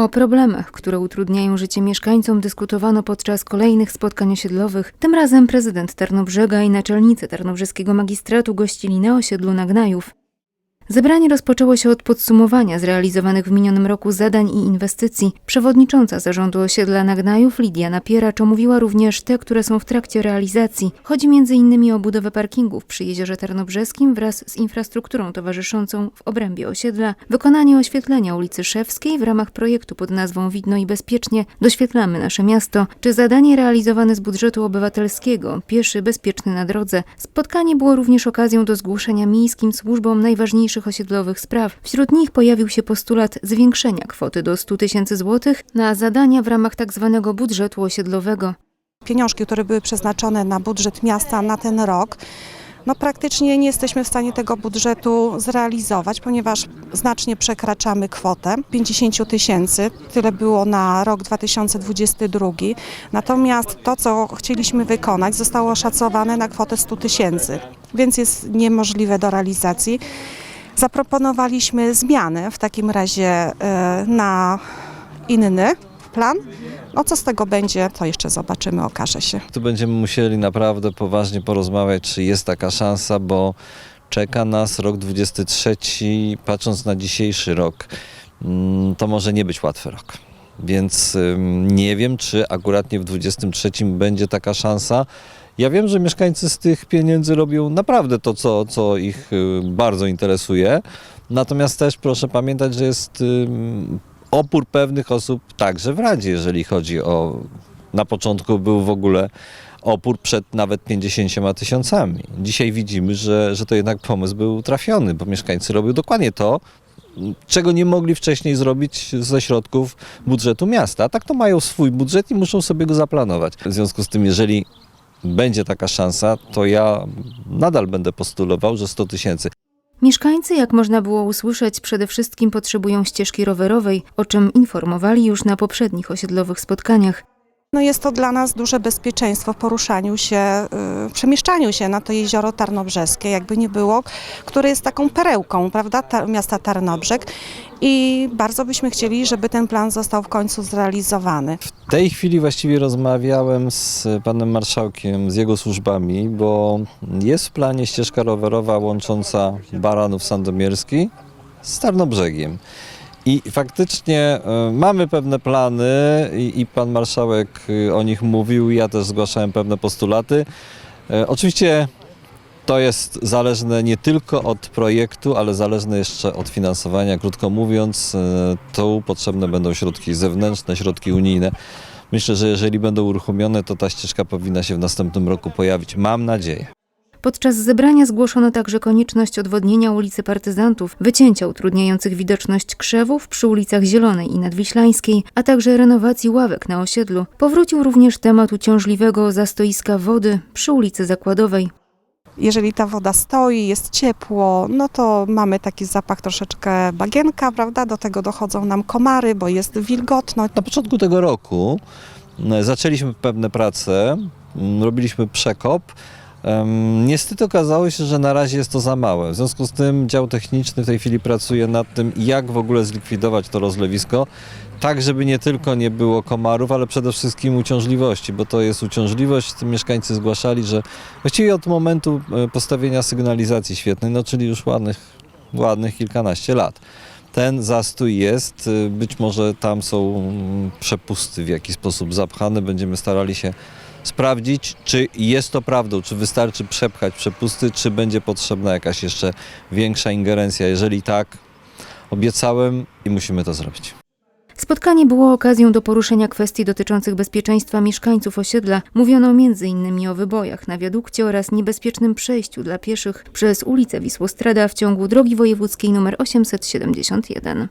O problemach, które utrudniają życie mieszkańcom, dyskutowano podczas kolejnych spotkań osiedlowych. Tym razem prezydent Tarnobrzega i naczelnicy Tarnobrzeskiego Magistratu gościli na osiedlu Nagnajów. Zebranie rozpoczęło się od podsumowania zrealizowanych w minionym roku zadań i inwestycji. Przewodnicząca zarządu osiedla Nagnajów Lidia Napieracz omówiła również te, które są w trakcie realizacji. Chodzi m.in. o budowę parkingów przy Jeziorze Tarnobrzeskim wraz z infrastrukturą towarzyszącą w obrębie osiedla, wykonanie oświetlenia ulicy Szewskiej w ramach projektu pod nazwą Widno i Bezpiecznie Doświetlamy nasze miasto, czy zadanie realizowane z budżetu obywatelskiego Pieszy bezpieczny na drodze. Spotkanie było również okazją do zgłoszenia miejskim służbom najważniejszych osiedlowych spraw. Wśród nich pojawił się postulat zwiększenia kwoty do 100 tysięcy złotych na zadania w ramach tzw. budżetu osiedlowego. pieniążki, które były przeznaczone na budżet miasta na ten rok, no praktycznie nie jesteśmy w stanie tego budżetu zrealizować, ponieważ znacznie przekraczamy kwotę 50 tysięcy. Tyle było na rok 2022. Natomiast to, co chcieliśmy wykonać, zostało oszacowane na kwotę 100 tysięcy, więc jest niemożliwe do realizacji. Zaproponowaliśmy zmianę w takim razie e, na inny plan. No co z tego będzie, to jeszcze zobaczymy, okaże się. Tu będziemy musieli naprawdę poważnie porozmawiać, czy jest taka szansa, bo czeka nas rok 23. Patrząc na dzisiejszy rok, mm, to może nie być łatwy rok. Więc nie wiem, czy akurat w 23 będzie taka szansa. Ja wiem, że mieszkańcy z tych pieniędzy robią naprawdę to, co, co ich y, bardzo interesuje. Natomiast też proszę pamiętać, że jest ym, opór pewnych osób także w Radzie, jeżeli chodzi o. Na początku był w ogóle opór przed nawet 50 tysiącami. Dzisiaj widzimy, że, że to jednak pomysł był trafiony, bo mieszkańcy robią dokładnie to, czego nie mogli wcześniej zrobić ze środków budżetu miasta. A tak to mają swój budżet i muszą sobie go zaplanować. W związku z tym, jeżeli będzie taka szansa, to ja nadal będę postulował, że 100 tysięcy. Mieszkańcy, jak można było usłyszeć, przede wszystkim potrzebują ścieżki rowerowej, o czym informowali już na poprzednich osiedlowych spotkaniach. No jest to dla nas duże bezpieczeństwo w poruszaniu się, y, przemieszczaniu się na to jezioro Tarnobrzeskie, jakby nie było, które jest taką perełką, prawda, ta, miasta Tarnobrzeg i bardzo byśmy chcieli, żeby ten plan został w końcu zrealizowany. W tej chwili właściwie rozmawiałem z panem marszałkiem, z jego służbami, bo jest w planie ścieżka rowerowa łącząca Baranów Sandomierski z Tarnobrzegiem. I faktycznie y, mamy pewne plany i, i pan marszałek y, o nich mówił, ja też zgłaszałem pewne postulaty. Y, Oczywiście to jest zależne nie tylko od projektu, ale zależne jeszcze od finansowania. Krótko mówiąc, tu potrzebne będą środki zewnętrzne, środki unijne. Myślę, że jeżeli będą uruchomione, to ta ścieżka powinna się w następnym roku pojawić. Mam nadzieję. Podczas zebrania zgłoszono także konieczność odwodnienia ulicy Partyzantów, wycięcia utrudniających widoczność krzewów przy ulicach Zielonej i Nadwiślańskiej, a także renowacji ławek na osiedlu. Powrócił również temat uciążliwego zastoiska wody przy ulicy Zakładowej. Jeżeli ta woda stoi, jest ciepło, no to mamy taki zapach troszeczkę bagienka, prawda, do tego dochodzą nam komary, bo jest wilgotno. Na początku tego roku e, zaczęliśmy pewne prace, m, robiliśmy przekop. Niestety okazało się, że na razie jest to za małe. W związku z tym dział techniczny w tej chwili pracuje nad tym, jak w ogóle zlikwidować to rozlewisko, tak żeby nie tylko nie było komarów, ale przede wszystkim uciążliwości, bo to jest uciążliwość. Mieszkańcy zgłaszali, że właściwie od momentu e, postawienia sygnalizacji świetnej, no czyli już ładnych, ładnych kilkanaście lat ten zastój jest. y, Być może tam są mm, przepusty w jakiś sposób zapchane. Będziemy starali się sprawdzić, czy jest to prawdą, czy wystarczy przepchać przepusty, czy będzie potrzebna jakaś jeszcze większa ingerencja. Jeżeli tak, obiecałem i musimy to zrobić. Spotkanie było okazją do poruszenia kwestii dotyczących bezpieczeństwa mieszkańców osiedla. Mówiono m.in. o wybojach na wiadukcie oraz niebezpiecznym przejściu dla pieszych przez ulicę Wisłostrada w ciągu drogi wojewódzkiej nr 871.